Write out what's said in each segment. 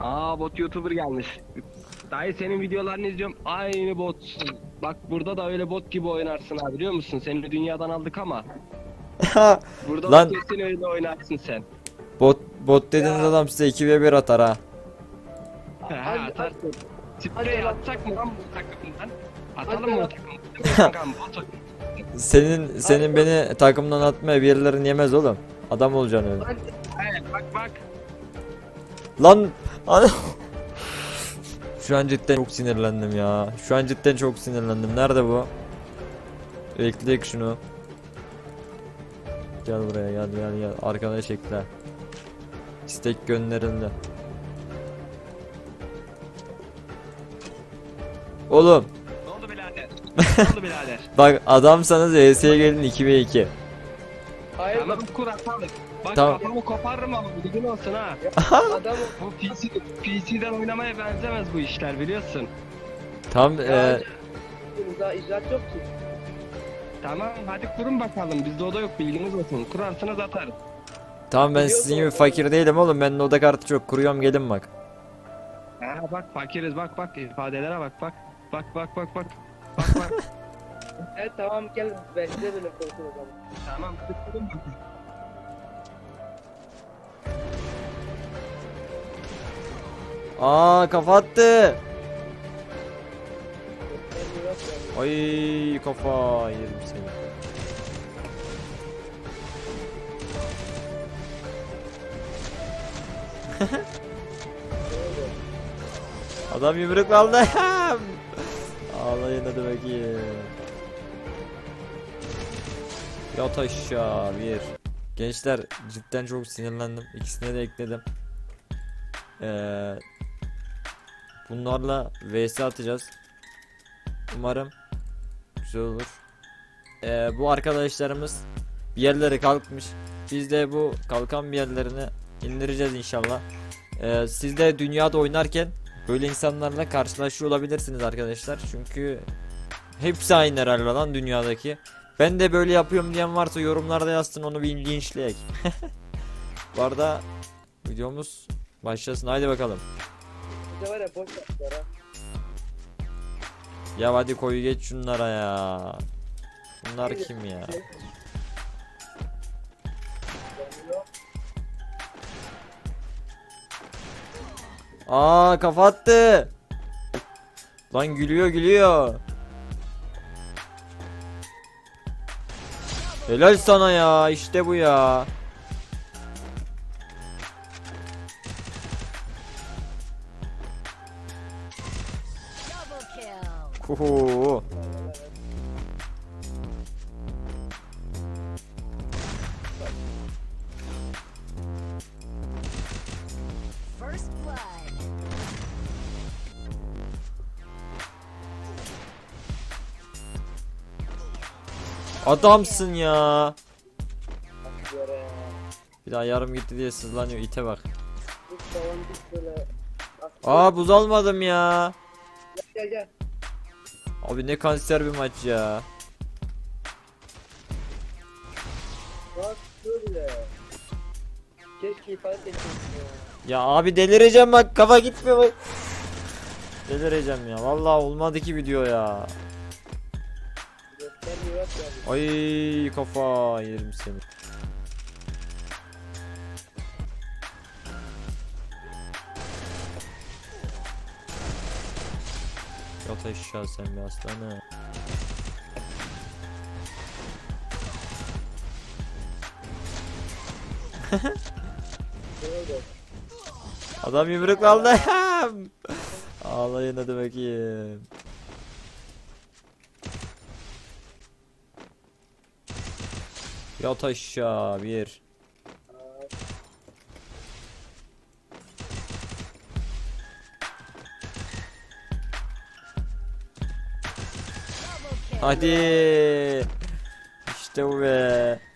Aa bot YouTuber gelmiş. Dayı senin videolarını izliyorum. Aynı botsun. Bak burada da öyle bot gibi oynarsın ha biliyor musun? Seni dünyadan aldık ama. Burada Lan- da kesin öyle oynarsın sen. bot bot dediğiniz adam size 2v1 atar ha. Ha, Hadi, atarsın. Sprey Hadi lan. atsak mı lan bu takımdan? Atalım mı lan. takımdan? Kankam. Senin senin beni takımdan atmaya bir yerlerin yemez oğlum. Adam olacaksın öyle. Bak bak. Lan ana. Şu an cidden çok sinirlendim ya. Şu an cidden çok sinirlendim. Nerede bu? Ekleyek şunu. Gel buraya gel gel gel. Arkadaş ekle. İstek gönderildi. Oğlum Ne oldu birader? ne oldu birader? bak adamsanız ES'ye gelin 2v2. Hayır Tamam kur atalım. Bak Tamam. kafamı koparırım ama bilgin olsun ha. adam Bu PC, PC'den oynamaya benzemez bu işler biliyorsun. Tam e, daha icraat yok ki. Tamam hadi kurun bakalım. Bizde oda yok bilginiz olsun. Kurarsınız atarız. tamam ben sizin gibi fakir değilim oğlum. Benim oda kartı çok. Kuruyorum gelin bak. Ha bak fakiriz bak bak ifadelere bak bak. Bak bak bak bak. Bak bak. Evet tamam gel bence de böyle ama. tamam kurun bakalım. Aa kafa attı. Ben. Ay kafa yerim seni. Adam yumruk aldı. Ağlayın hadi bakayım. Yat aşağı bir. Gençler cidden çok sinirlendim. İkisine de ekledim. Ee, bunlarla vs atacağız. Umarım güzel olur. Ee, bu arkadaşlarımız bir yerlere kalkmış. Biz de bu kalkan bir yerlerini indireceğiz inşallah. Ee, siz de dünyada oynarken böyle insanlarla karşılaşıyor olabilirsiniz arkadaşlar. Çünkü hepsi aynı herhalde lan dünyadaki. Ben de böyle yapıyorum diyen varsa yorumlarda yazsın onu bir linçleyek. bu arada videomuz başlasın. Haydi bakalım. Var ya boş yaptılar ha. Ya hadi koyu geç şunlara ya. Bunlar kim ya? Aa kafa attı. Lan gülüyor gülüyor. Helal sana ya işte bu ya. Double kill. Huhu. Adamsın ya. Bir daha yarım gitti diye sızlanıyor ite bak. Aa buz almadım ya. Gel gel. Abi ne kanser bir maç ya. Bak böyle. Keşke ifade etmesin ya. Ya abi delireceğim bak kafa gitmiyor bak. Delireceğim ya. Vallahi olmadı ki video ya. Ay kafa yerim seni. Yat aşağı sen bir aslanı. Adam yumruk aldı. Ağlayın hadi bakayım. Yat aşağı bir. Hadi. İşte bu be.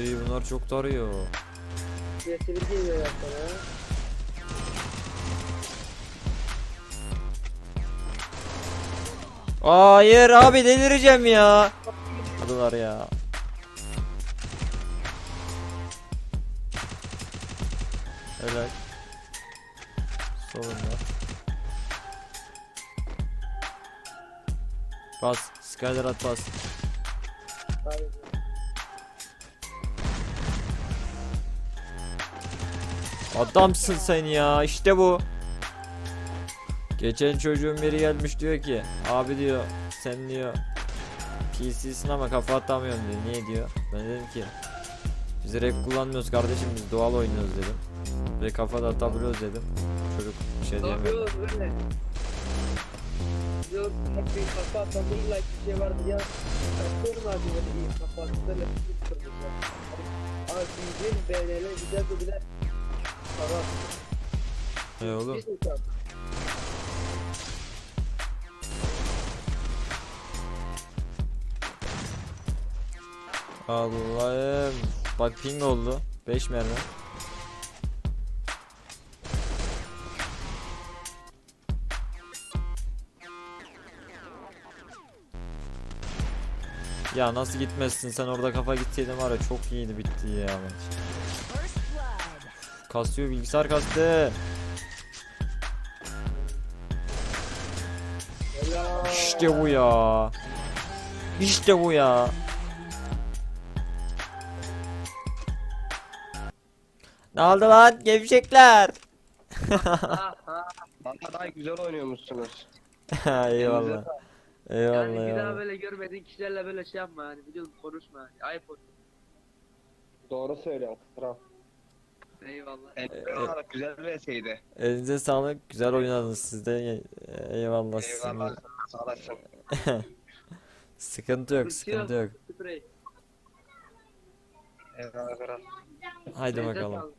Ay bunlar çok tarıyor. Yetkili geliyor yaklara. Hayır abi delireceğim ya. Adılar ya. Helal. Solunda. Pas. Skyler at pas. Adamsın sen ya işte bu. Geçen çocuğun biri gelmiş diyor ki abi diyor sen diyor PC'sin ama kafa atamıyorsun diyor. Niye diyor? Ben dedim ki biz rap kullanmıyoruz kardeşim biz doğal oynuyoruz dedim. Ve kafa da atabiliyoruz dedim. Çocuk bir şey? Diyor hep bir kafa şey vardır ya. Bakıyorum abi böyle iyi kafa atabilir bir kırmızı var. Abi bizim BNL güzel de bile para atıyor. E oğlum. Allah'ım. Bak ping oldu. 5 mermi. Ya nasıl gitmezsin sen orada kafa gitseydin var ya çok iyiydi bitti ya maç. Kasıyor bilgisayar kastı. İşte bu ya. İşte bu ya. Ne oldu lan gevşekler? Valla daha güzel oynuyormuşsunuz. eyvallah. Eyvallah Yani bir daha eyvallah. böyle görmediğin kişilerle böyle şey yapma yani biliyorsun konuşma yani. Ayıp olur. Doğru söylüyorsun kral. Eyvallah. Sağlık güzel bir eseydi. Elinize sağlık. Güzel oynadınız siz de. Eyvallah. Eyvallah sağ olasın. Sıkıntı yok, sıkıntı yok. Eyvallah. Haydi bakalım.